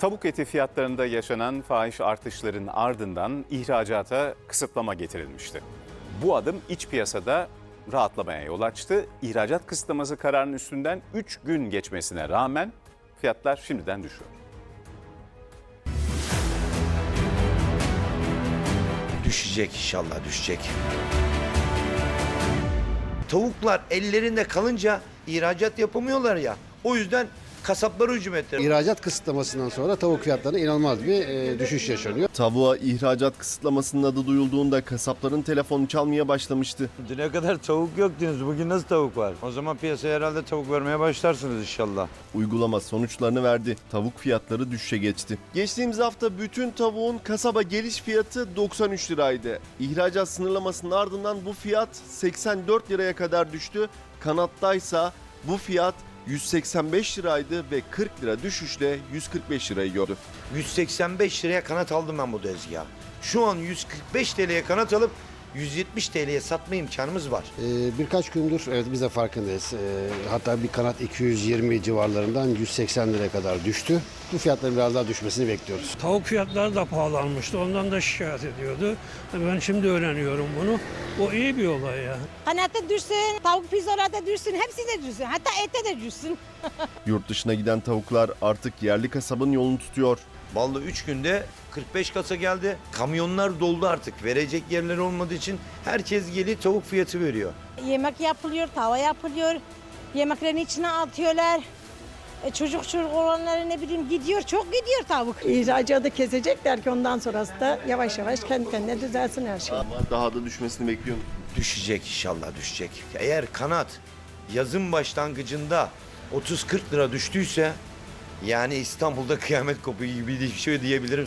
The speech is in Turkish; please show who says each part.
Speaker 1: Tavuk eti fiyatlarında yaşanan fahiş artışların ardından ihracata kısıtlama getirilmişti. Bu adım iç piyasada rahatlamaya yol açtı. İhracat kısıtlaması kararının üstünden 3 gün geçmesine rağmen fiyatlar şimdiden düşüyor.
Speaker 2: Düşecek inşallah düşecek. Tavuklar ellerinde kalınca ihracat yapamıyorlar ya. O yüzden kasaplara hücum ettiler.
Speaker 3: İhracat kısıtlamasından sonra tavuk fiyatlarında inanılmaz bir e, düşüş yaşanıyor.
Speaker 4: Tavuğa ihracat kısıtlamasının adı duyulduğunda kasapların telefonu çalmaya başlamıştı.
Speaker 5: Düne kadar tavuk yoktunuz. Bugün nasıl tavuk var? O zaman piyasaya herhalde tavuk vermeye başlarsınız inşallah.
Speaker 4: Uygulama sonuçlarını verdi. Tavuk fiyatları düşüşe geçti. Geçtiğimiz hafta bütün tavuğun kasaba geliş fiyatı 93 liraydı. İhracat sınırlamasının ardından bu fiyat 84 liraya kadar düştü. Kanattaysa bu fiyat 185 liraydı ve 40 lira düşüşle 145 lirayı gördü.
Speaker 2: 185 liraya kanat aldım ben bu tezgaha. Şu an 145 TL'ye kanat alıp 170 TL'ye satma imkanımız var.
Speaker 3: E, birkaç gündür evet biz de farkındayız. E, hatta bir kanat 220 civarlarından 180 liraya kadar düştü. Bu fiyatların biraz daha düşmesini bekliyoruz.
Speaker 6: Tavuk fiyatları da pahalanmıştı. Ondan da şikayet ediyordu. Ben şimdi öğreniyorum bunu. O iyi bir olay ya.
Speaker 7: Kanatta düşsün, tavuk pirzolarda düşsün, hepsi de düşsün. Hatta ette de düşsün.
Speaker 4: Yurt dışına giden tavuklar artık yerli kasabın yolunu tutuyor.
Speaker 2: Vallahi 3 günde 45 kasa geldi. Kamyonlar doldu artık. Verecek yerler olmadığı için herkes geliyor tavuk fiyatı veriyor.
Speaker 7: Yemek yapılıyor, tava yapılıyor. Yemeklerin içine atıyorlar. E, çocuk çocuk olanları ne bileyim gidiyor, çok gidiyor tavuk.
Speaker 8: İhracatı kesecekler ki ondan sonrası da yavaş yavaş kendi kendine düzelsin her şey.
Speaker 4: Ama daha da düşmesini bekliyorum.
Speaker 2: Düşecek inşallah düşecek. Eğer kanat yazın başlangıcında 30-40 lira düştüyse yani İstanbul'da kıyamet kopuyor gibi bir şey diyebilirim.